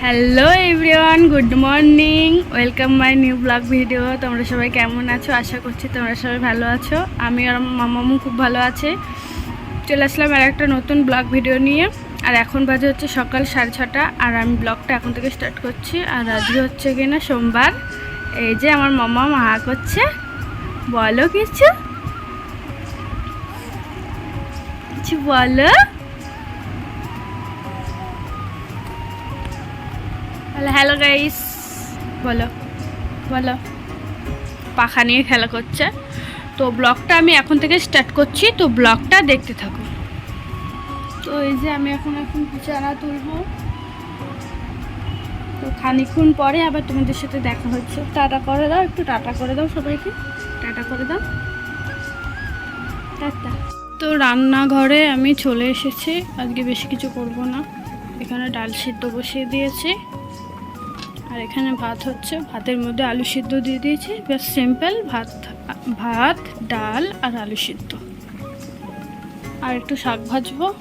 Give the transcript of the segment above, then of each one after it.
Hello everyone good morning welcome my new blog video তোমরা সবাই কেমন আছো? আশা করছি তোমরা সবাই ভালো আছো। আমি আর আমার মামামু খুব ভালো আছে। চলে আসলাম আর একটা নতুন ব্লগ ভিডিও নিয়ে। আর এখন বাজে হচ্ছে সকাল সাড়ে ছটা। আর আমি ব্লগটা এখন থেকে স্টার্ট করছি। আর আজকে হচ্ছে কিনা সোমবার। এই যে আমার মামা মা করছে। বলো কিছু। কিছু বলো। হ্যালো হ্যালো গাইস বলো বলো। পাখা নিয়ে খেলা করছে। তো ব্লগটা আমি এখন থেকে স্টার্ট করছি, তো ব্লগটা দেখতে থাকো। তো এই যে আমি এখন এখন চারা তুলবো। তো খানিক্ষণ পরে আবার তোমাদের সাথে দেখা হচ্ছে। টাটা করে দাও, একটু টাটা করে দাও সবাইকে। টাটা করে দাও। তো রান্নাঘরে আমি চলে এসেছি। আজকে বেশি কিছু করব না। এখানে ডাল সিদ্ধ বসিয়ে দিয়েছি। আর এখানে ভাত হচ্ছে। ভাতের মধ্যে আলু সিদ্ধ দিয়ে দিয়েছি। বেশ সিম্পল ভাত ভাত, ডাল আর আলু সিদ্ধ। আর একটু শাক ভাজবো।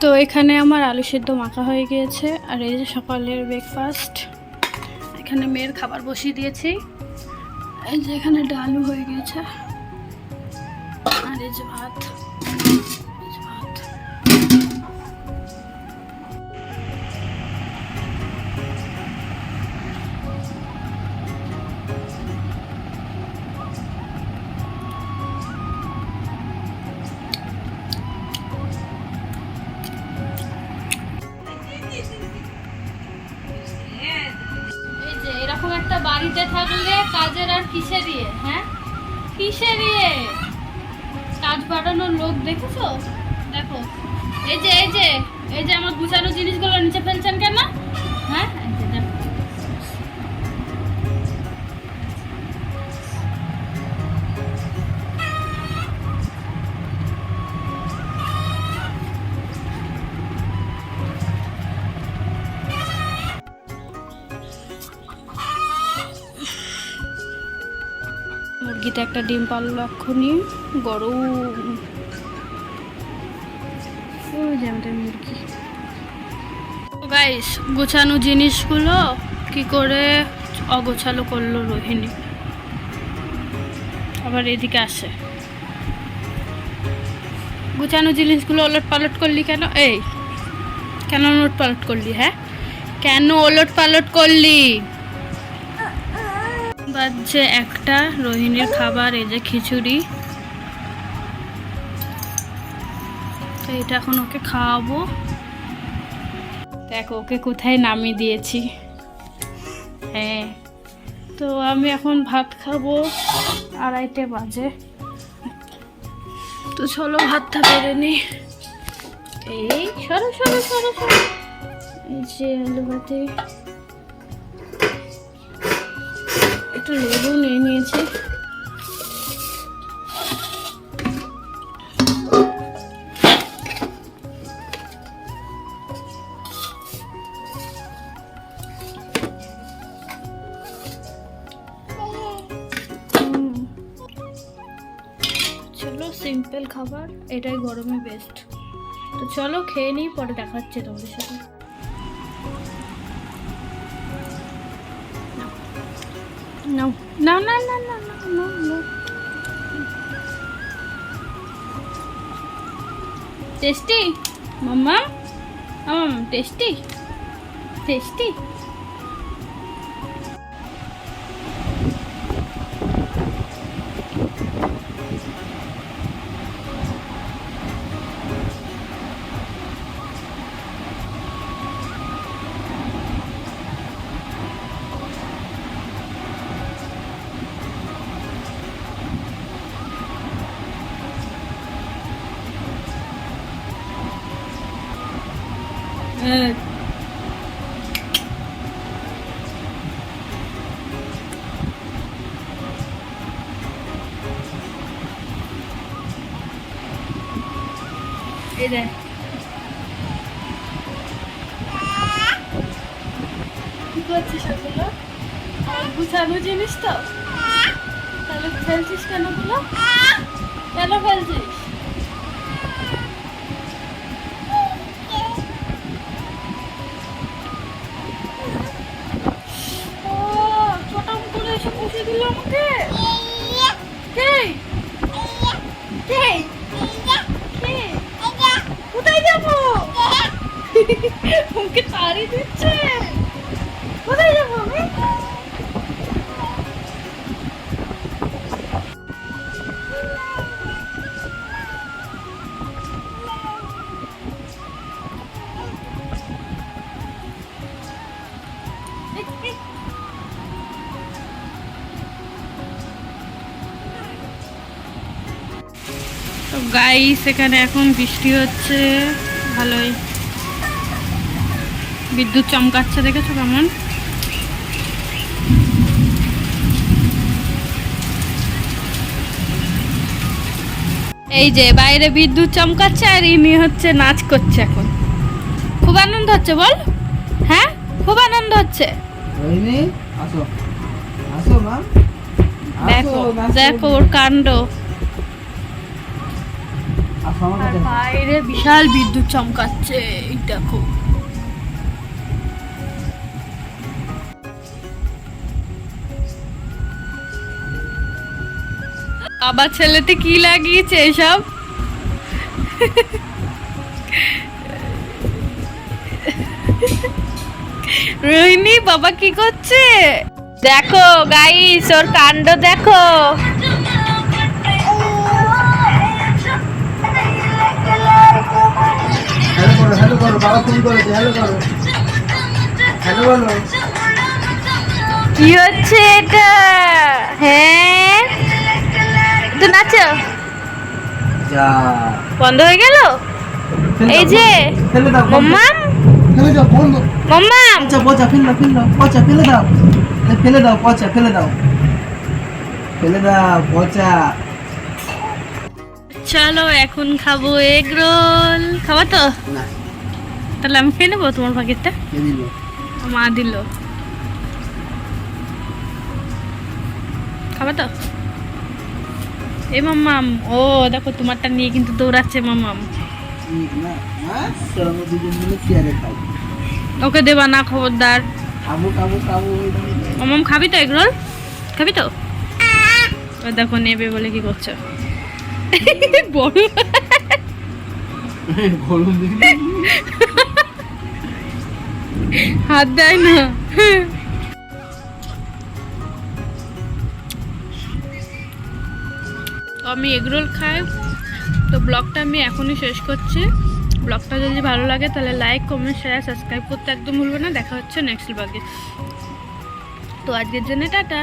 তো এখানে আমার আলু সিদ্ধ মাখা হয়ে গিয়েছে। আর এই যে সকালের ব্রেকফাস্ট এখানে মেয়ের খাবার বসিয়ে দিয়েছি। এই যে এখানে ডালু হয়ে গেছে। আর এই যে ভাত। কাজের আর কিসে দিয়ে হ্যাঁ? কিসে দিয়ে? কাজ বাড়ানোর লোক দেখেছ? দেখো, এই যে এই যে এই যে আমার গুছানো জিনিসগুলো নিচে ফেলছেন কেন? হ্যাঁ? মুরগিতে একটা ডিম এক্ষুনি গরম ওই গাইস গোছানো জিনিসগুলো কি করে অগোছালো করল রোহিণী? আবার এদিকে আসে। গোছানো জিনিসগুলো ওলট পালট করলি কেন? এই, কেন ওলট পালট করলি হ্যাঁ? কেন ওলট পালট করলি? বাজছে একটা, রোহিণীর খাবার, এই যে খিচুড়ি। তো এটা এখন ওকে খাওয়াবো। দেখো, ওকে কোথায় নামিয়ে দিয়েছি। হ্যাঁ তো আমি এখন ভাত খাব আড়াইটে বাজে। তো চলো, ভাতটা বেড়ে নি। এই, সরো সরো সরো সরো। এই যে আলু ভাতে একটু লেবু নিয়ে নিয়েছি। সিম্পল খাবার, এটাই গরমে বেস্ট তো চলো খেয়ে নিই, পরে দেখা হচ্ছে তোমাদের সাথে। No. No, no, no, no, no, no, no. Tasty. Mama. Um, tasty. Tasty. এই দেখ। কি করছিস ওগুলো গুছানো জিনিস তো? তাহলে ফেলছিস কেনগুলো কেন ফেলছিস? দিল আমাকে? কে? কে? কে? কোথায় যাব? আমাকে তাড়ি দিচ্ছে। কোথায় যাব আমি? গাইস এখানে এখন বৃষ্টি হচ্ছে। ভালোই। বিদ্যুৎ চমকাচ্ছে দেখেছ কেমন? এই যে বাইরে বিদ্যুৎ চমকাচ্ছে আর ইনি হচ্ছে নাচ করছে এখন। খুব আনন্দ হচ্ছে বল। হ্যাঁ? খুব আনন্দ হচ্ছে। দেখো দেখো ওর কাণ্ড। আর বাইরে বিশাল বিদ্যুৎ চমকাচ্ছে এই দেখো। আবার ছেলেতে কি লাগিয়েছে এসব? রোহিণী বাবা কি করছে? দেখো গাইস ওর কাণ্ড দেখো। করো হ্যালো করো বাবা ফোন করেছে হ্যালো করো। হ্যালো বলো। কি হচ্ছে এটা? হ্যাঁ? তো নাচো। যা। বন্ধ হয়ে গেল? এই যে। মাম্মাম। ফেলে দাও বন্ধ। মাম্মাম। পচা পচা ফেলে দাও ফেলে দাও পচা ফেলে দাও। এই ফেলে দাও পচা ফেলে দাও। ফেলে দাও পচা। চলো এখন খাব এগ রোল। খাব তো? না। তাহলে আমি খেয়ে নেব তোমার প্যাকেটটা মা দিল। খাব তো? এ মাম্মাম ও দেখো তোমারটা নিয়ে কিন্তু দৌড়াচ্ছে মাম্মাম। ওকে দেবা না খবরদার। খাব খাব তো এগ রোল খাবি তো ও দেখো নেবে বলে কি করছ। বড়। গরম দেখি। হাত দেয় না। আমি এগরোল খাই। তো ব্লগটা আমি এখনই শেষ করছি। ব্লগটা যদি ভালো লাগে তাহলে লাইক কমেন্ট শেয়ার সাবস্ক্রাইব করতে একদম ভুলবে না। দেখা হচ্ছে নেক্সট ব্লগে তো আজকের জন্য টাটা।